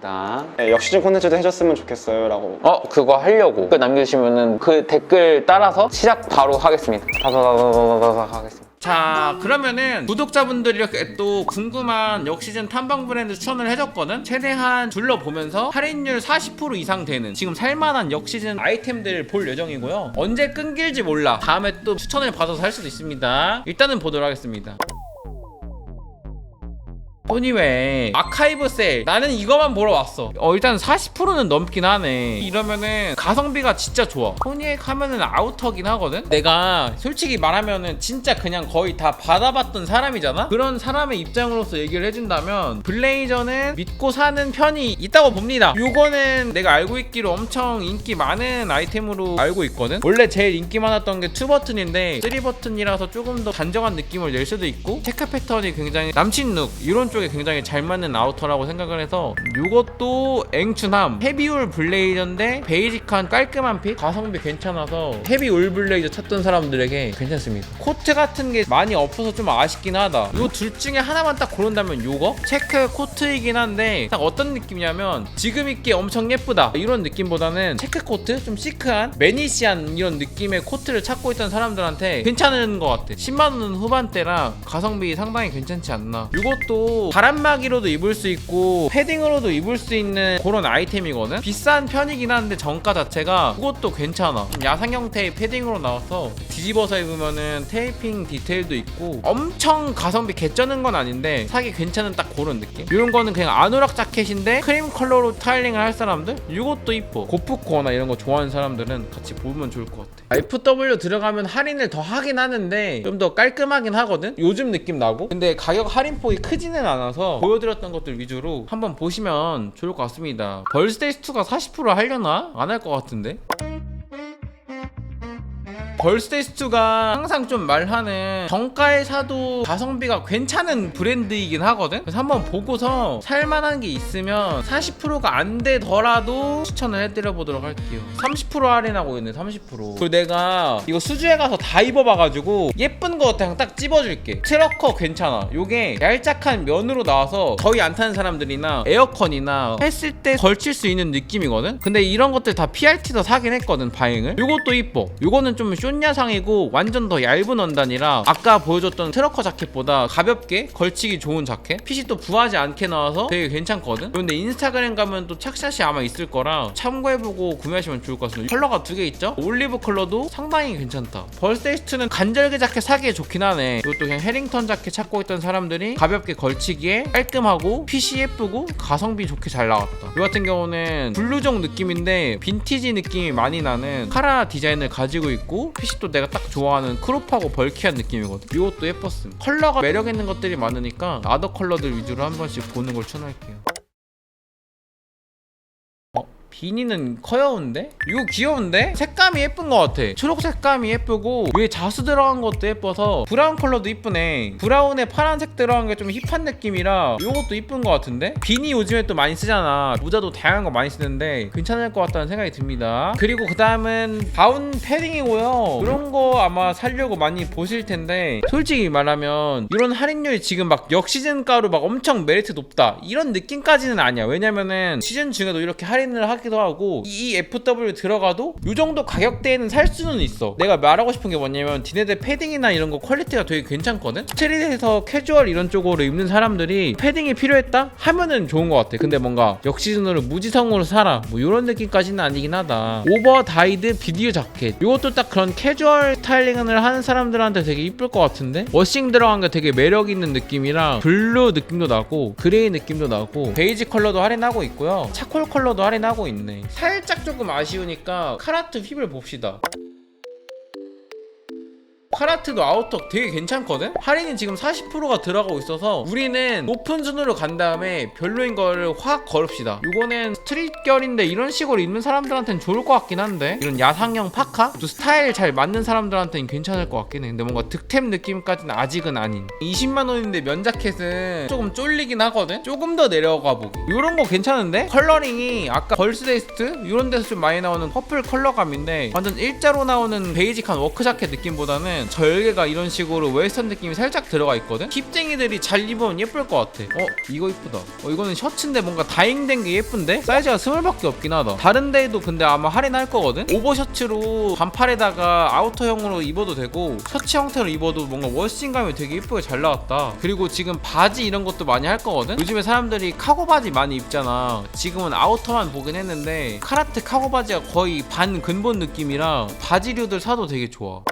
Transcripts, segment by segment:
감사합니다. 네, 역시즌 콘텐츠도 해줬으면 좋겠어요 라고 어 그거 하려고 댓글 남겨주시면은 그 댓글 따라서 시작 바로 하겠습니다. 다다다다다다 하겠습니다. 자 그러면은 구독자분들이 이렇게 또 궁금한 역시즌 탐방 브랜드 추천을 해줬거든 최대한 둘러보면서 할인율 40% 이상 되는 지금 살만한 역시즌 아이템들을 볼 예정이고요 언제 끊길지 몰라 다음에 또 추천을 받아서 할 수도 있습니다 일단은 보도록 하겠습니다 소니웨 아카이브 셀 나는 이거만 보러 왔어. 어 일단 40%는 넘긴 하네. 이러면은 가성비가 진짜 좋아. 소니액 하면은 아우터긴 하거든? 내가 솔직히 말하면은 진짜 그냥 거의 다 받아봤던 사람이잖아? 그런 사람의 입장으로서 얘기를 해준다면 블레이저는 믿고 사는 편이 있다고 봅니다. 요거는 내가 알고 있기로 엄청 인기 많은 아이템으로 알고 있거든? 원래 제일 인기 많았던 게 2버튼인데 3버튼이라서 조금 더 단정한 느낌을 낼 수도 있고 체크 패턴이 굉장히 남친 룩 이런 쪽에 굉장히 잘 맞는 아우터라고 생각을 해서 이것도 앵춘함 헤비울 블레이저인데 베이직한 깔끔한 핏 가성비 괜찮아서 헤비울 블레이저 찾던 사람들에게 괜찮습니다. 코트 같은 게 많이 없어서 좀 아쉽긴 하다. 요둘 중에 하나만 딱 고른다면 요거? 체크 코트이긴 한데 딱 어떤 느낌이냐면 지금 입기 엄청 예쁘다. 이런 느낌보다는 체크 코트? 좀 시크한 매니시한 이런 느낌의 코트를 찾고 있던 사람들한테 괜찮은 것 같아. 10만원 후반대라 가성비 상당히 괜찮지 않나. 이것도 바람막이로도 입을 수 있고 패딩으로도 입을 수 있는 그런 아이템이거든? 비싼 편이긴 한데 정가 자체가 그것도 괜찮아. 좀 야상 형태의 패딩으로 나와서 뒤집어서 입으면은 테이핑 디테일도 있고 엄청 가성비 개쩌는 건 아닌데 사기 괜찮은 딱 그런 느낌? 이런 거는 그냥 아노락 자켓인데 크림 컬러로 타일링을 할 사람들? 이것도 이뻐. 고프코어나 이런 거 좋아하는 사람들은 같이 보면 좋을 것 같아 FW 들어가면 할인을 더 하긴 하는데 좀 더 깔끔하긴 하거든? 요즘 느낌 나고? 근데 가격 할인폭이 크지는 않아서 보여드렸던 것들 위주로 한번 보시면 좋을 것 같습니다. 벌스데이스2가 40% 하려나? 안 할 것 같은데 벌스데이스2가 항상 좀 말하는 정가에 사도 가성비가 괜찮은 브랜드이긴 하거든? 그래서 한번 보고서 살만한 게 있으면 40%가 안 되더라도 추천을 해드려 보도록 할게요. 30% 할인하고 있네 30% 그리고 내가 이거 수주에 가서 다 입어봐가지고 예쁜 거 그냥 딱 집어줄게. 트러커 괜찮아. 요게 얄짝한 면으로 나와서 거의 안 타는 사람들이나 에어컨이나 했을 때 걸칠 수 있는 느낌이거든? 근데 이런 것들 다 PRT도 사긴 했거든 바잉을. 요것도 이뻐. 요거는 좀 쇼 냐상이고 완전 더 얇은 원단이라 아까 보여줬던 트러커 자켓보다 가볍게 걸치기 좋은 자켓? 핏이 또 부하지 않게 나와서 되게 괜찮거든? 그런데 인스타그램 가면 또 착샷이 아마 있을 거라 참고해보고 구매하시면 좋을 것 같습니다. 컬러가 두 개 있죠? 올리브 컬러도 상당히 괜찮다. 벌스데이스트는 간절기 자켓 사기에 좋긴 하네. 이것도 그냥 해링턴 자켓 찾고 있던 사람들이 가볍게 걸치기에 깔끔하고 핏이 예쁘고 가성비 좋게 잘 나왔다. 이 같은 경우는 블루종 느낌인데 빈티지 느낌이 많이 나는 카라 디자인을 가지고 있고 핏이 또 내가 딱 좋아하는 크롭하고 벌키한 느낌이거든 이것도 예뻤음 컬러가 매력 있는 것들이 많으니까 아더 컬러들 위주로 한 번씩 보는 걸 추천할게요 어? 비니는 커여운데? 이거 귀여운데? 색감이 예쁜 것 같아. 초록 색감이 예쁘고 위에 자수 들어간 것도 예뻐서 브라운 컬러도 이쁘네. 브라운에 파란색 들어간 게 좀 힙한 느낌이라 이것도 이쁜 것 같은데? 비니 요즘에 또 많이 쓰잖아. 모자도 다양한 거 많이 쓰는데 괜찮을 것 같다는 생각이 듭니다. 그리고 그 다음은 다운 패딩이고요. 이런 거 아마 살려고 많이 보실 텐데 솔직히 말하면 이런 할인율이 지금 막 역시즌가로 막 엄청 메리트 높다. 이런 느낌까지는 아니야. 왜냐면은 시즌 중에도 이렇게 할인을 하기 도 하고 이 FW 들어가도 이 정도 가격대에는 살 수는 있어. 내가 말하고 싶은 게 뭐냐면 디네드 패딩이나 이런 거 퀄리티가 되게 괜찮거든? 스트릿에서 캐주얼 이런 쪽으로 입는 사람들이 패딩이 필요했다? 하면은 좋은 것 같아. 근데 뭔가 역시즌으로 무지성으로 살아. 뭐 이런 느낌까지는 아니긴 하다. 오버 다이드 비디오 자켓. 이것도 딱 그런 캐주얼 스타일링을 하는 사람들한테 되게 이쁠 것 같은데? 워싱 들어간 게 되게 매력 있는 느낌이랑 블루 느낌도 나고 그레이 느낌도 나고 베이지 컬러도 할인하고 있고요. 차콜 컬러도 할인하고 있네. 살짝 조금 아쉬우니까 카라트 휘을 봅시다 카라트도 아우터 되게 괜찮거든? 할인이 지금 40%가 들어가고 있어서 우리는 높은 순으로 간 다음에 별로인 거를 확 걸읍시다 이거는 스트릿 결인데 이런 식으로 입는 사람들한테는 좋을 것 같긴 한데 이런 야상형 파카? 또 스타일 잘 맞는 사람들한테는 괜찮을 것 같긴 해 근데 뭔가 득템 느낌까지는 아직은 아닌 20만원인데 면자켓은 조금 쫄리긴 하거든? 조금 더 내려가 보기 이런 거 괜찮은데? 컬러링이 아까 벌스데이스트? 이런 데서 좀 많이 나오는 퍼플 컬러감인데 완전 일자로 나오는 베이직한 워크 자켓 느낌보다는 절개가 이런 식으로 웨스턴 느낌이 살짝 들어가 있거든? 힙쟁이들이 잘 입으면 예쁠 것 같아. 어 이거 이쁘다. 어 이거는 셔츠인데 뭔가 다잉된 게 예쁜데? 사이즈가 스물밖에 없긴 하다. 다른 데에도 근데 아마 할인할 거거든? 오버 셔츠로 반팔에다가 아우터형으로 입어도 되고 셔츠 형태로 입어도 뭔가 워싱감이 되게 예쁘게 잘 나왔다. 그리고 지금 바지 이런 것도 많이 할 거거든? 요즘에 사람들이 카고 바지 많이 입잖아. 지금은 아우터만 보긴 했는데 카라트 카고 바지가 거의 반 근본 느낌이라 바지류들 사도 되게 좋아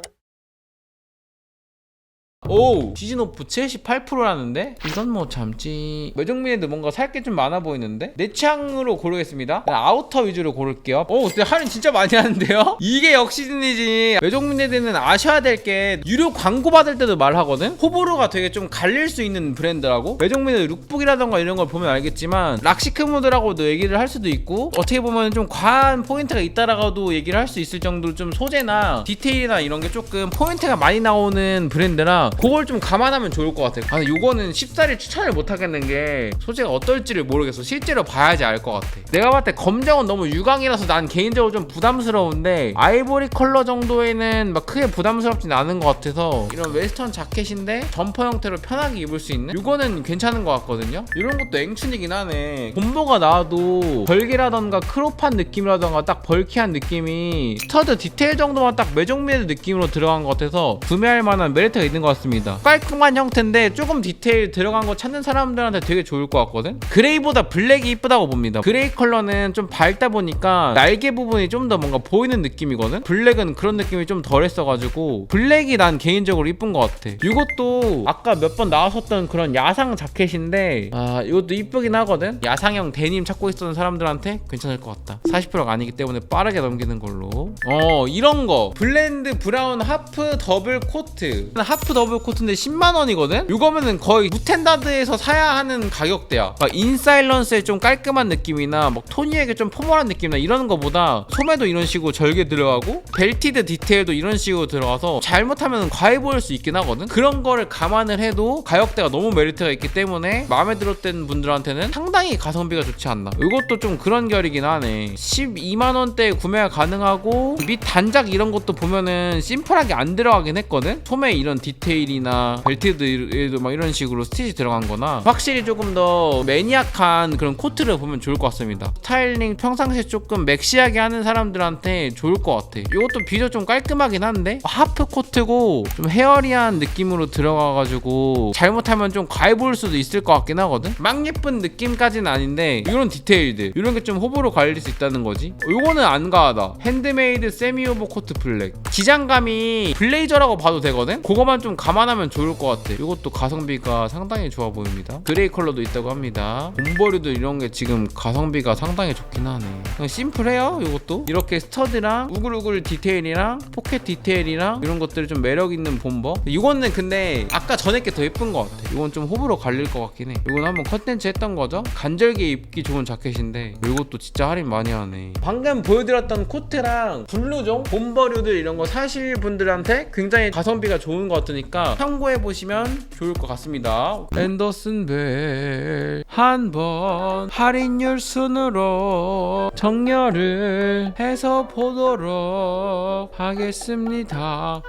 오 시즌오프 78%라는데? 이건 뭐 잠지 매정민에도 뭔가 살 게 좀 많아 보이는데? 내 취향으로 고르겠습니다. 그냥 아우터 위주로 고를게요. 오 근데 할인 진짜 많이 하는데요? 이게 역시즌이지. 매정민에드는 아셔야 될 게 유료 광고 받을 때도 말하거든? 호불호가 되게 좀 갈릴 수 있는 브랜드라고? 매정민에드 룩북이라던가 이런 걸 보면 알겠지만 락시크 모드라고도 얘기를 할 수도 있고 어떻게 보면 좀 과한 포인트가 있다라고도 얘기를 할 수 있을 정도로 좀 소재나 디테일이나 이런 게 조금 포인트가 많이 나오는 브랜드라 그걸 좀 감안하면 좋을 것 같아요. 아, 요거는 쉽사리 추천을 못 하겠는 게 소재가 어떨지를 모르겠어. 실제로 봐야지 알 것 같아. 내가 봤을 때 검정은 너무 유광이라서 난 개인적으로 좀 부담스러운데 아이보리 컬러 정도에는 막 크게 부담스럽진 않은 것 같아서 이런 웨스턴 자켓인데 점퍼 형태로 편하게 입을 수 있는 요거는 괜찮은 것 같거든요. 이런 것도 앵춘이긴 하네. 콤보가 나와도 벌기라던가 크롭한 느낌이라던가 딱 벌키한 느낌이 스터드 디테일 정도만 딱 매정미의 느낌으로 들어간 것 같아서 구매할 만한 메리트가 있는 것 같습니다. 깔끔한 형태인데 조금 디테일 들어간 거 찾는 사람들한테 되게 좋을 것 같거든. 그레이보다 블랙이 이쁘다고 봅니다. 그레이 컬러는 좀 밝다 보니까 날개 부분이 좀 더 뭔가 보이는 느낌이거든. 블랙은 그런 느낌이 좀 덜했어가지고 블랙이 난 개인적으로 이쁜 것 같아. 이것도 아까 몇 번 나왔었던 그런 야상 자켓인데 아 이것도 이쁘긴 하거든. 야상형 데님 찾고 있었던 사람들한테 괜찮을 것 같다. 40%가 아니기 때문에 빠르게 넘기는 걸로. 어 이런 거 블렌드 브라운 하프 더블 코트. 하프 더블 코트인데 10만 원이거든. 이거면은 거의 무텐다드에서 사야 하는 가격대야. 막 인사일런스의 좀 깔끔한 느낌이나 막 토니에게 좀 포멀한 느낌이나 이런 거보다 소매도 이런 식으로 절개 들어가고 벨티드 디테일도 이런 식으로 들어가서 잘못하면 과해 보일 수 있긴 하거든. 그런 거를 감안을 해도 가격대가 너무 메리트가 있기 때문에 마음에 들었던 분들한테는 상당히 가성비가 좋지 않나. 이것도 좀 그런 결이긴 하네. 12만 원대에 구매가 가능하고 밑 단작 이런 것도 보면은 심플하게 안 들어가긴 했거든. 소매 이런 디테일 이나 벨트들에도 막 이런 식으로 스티치 들어간 거나 확실히 조금 더 매니악한 그런 코트를 보면 좋을 것 같습니다. 스타일링 평상시에 조금 맥시하게 하는 사람들한테 좋을 것 같아. 이것도 비교 좀 깔끔하긴 한데 하프 코트고 좀 헤어리한 느낌으로 들어가가지고 잘못하면 좀 과해 보일 수도 있을 것 같긴 하거든. 막 예쁜 느낌까지는 아닌데 이런 디테일들 이런 게 좀 호불호 갈릴 수 있다는 거지. 요거는 안 가하다. 핸드메이드 세미 오버 코트 블랙. 기장감이 블레이저라고 봐도 되거든. 그거만 좀 감안하면 좋을 것 같아. 이것도 가성비가 상당히 좋아 보입니다. 그레이 컬러도 있다고 합니다. 곰버리도 이런 게 지금 가성비가 상당히 좋긴 하네. 그냥 심플해요. 이것도 이렇게 스터드랑 우글우글 디테일이랑 포켓 디테일이랑 이런 것들이 좀 매력 있는 본버. 이거는 근데 아까 전에 게 더 예쁜 것 같아. 이건 좀 호불호 갈릴 것 같긴 해. 이건 한번 컨텐츠 했던 거죠. 간절기 입기 좋은 자켓인데 이것도 진짜 할인 많이 하네. 방금 보여드렸던 코트랑 블루종 본버류들 이런 거 사실 분들한테 굉장히 가성비가 좋은 것 같으니까 참고해 보시면 좋을 것 같습니다. 앤더슨 벨 한 번 할인율 순으로 정렬을 해서 보도록 하겠습니다.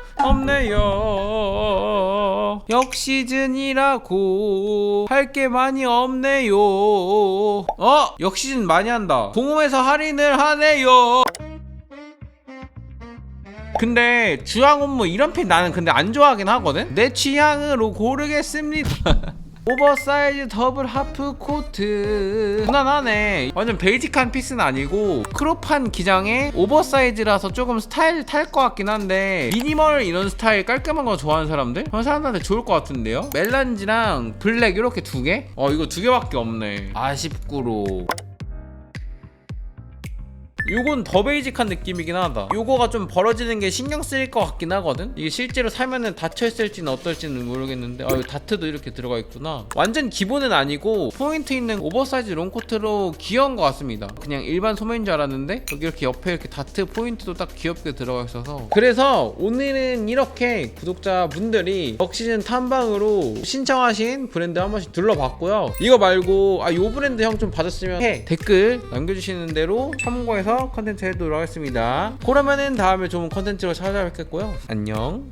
없네요. 역시즌이라고 할 게 많이 없네요. 어? 역시즌 많이 한다. 공홈에서 할인을 하네요. 근데 주황 옷뭐 이런 핏 나는 근데 안 좋아하긴 하거든. 내 취향으로 고르겠습니다. 오버사이즈 더블 하프 코트 무난하네 완전 베이직한 피스는 아니고 크롭한 기장에 오버사이즈라서 조금 스타일 탈 것 같긴 한데 미니멀 이런 스타일 깔끔한 거 좋아하는 사람들? 그런 사람들한테 좋을 것 같은데요? 멜란지랑 블랙 이렇게 두 개? 어 이거 두 개밖에 없네 아쉽구로 요건 더 베이직한 느낌이긴 하다. 요거가 좀 벌어지는 게 신경 쓰일 것 같긴 하거든. 이게 실제로 사면은 닫혀 있을지는 어떨지는 모르겠는데, 아, 이 다트도 이렇게 들어가 있구나. 완전 기본은 아니고 포인트 있는 오버사이즈 롱코트로 귀여운 것 같습니다. 그냥 일반 소매인 줄 알았는데 여기 이렇게 옆에 이렇게 다트 포인트도 딱 귀엽게 들어가 있어서. 그래서 오늘은 이렇게 구독자분들이 럭시즌 탐방으로 신청하신 브랜드 한 번씩 둘러봤고요. 이거 말고 아요 브랜드 형 좀 받았으면 해 댓글 남겨주시는 대로 참고해서 컨텐츠 해도록 하겠습니다. 그러면은 다음에 좋은 컨텐츠로 찾아뵙겠고요. 안녕.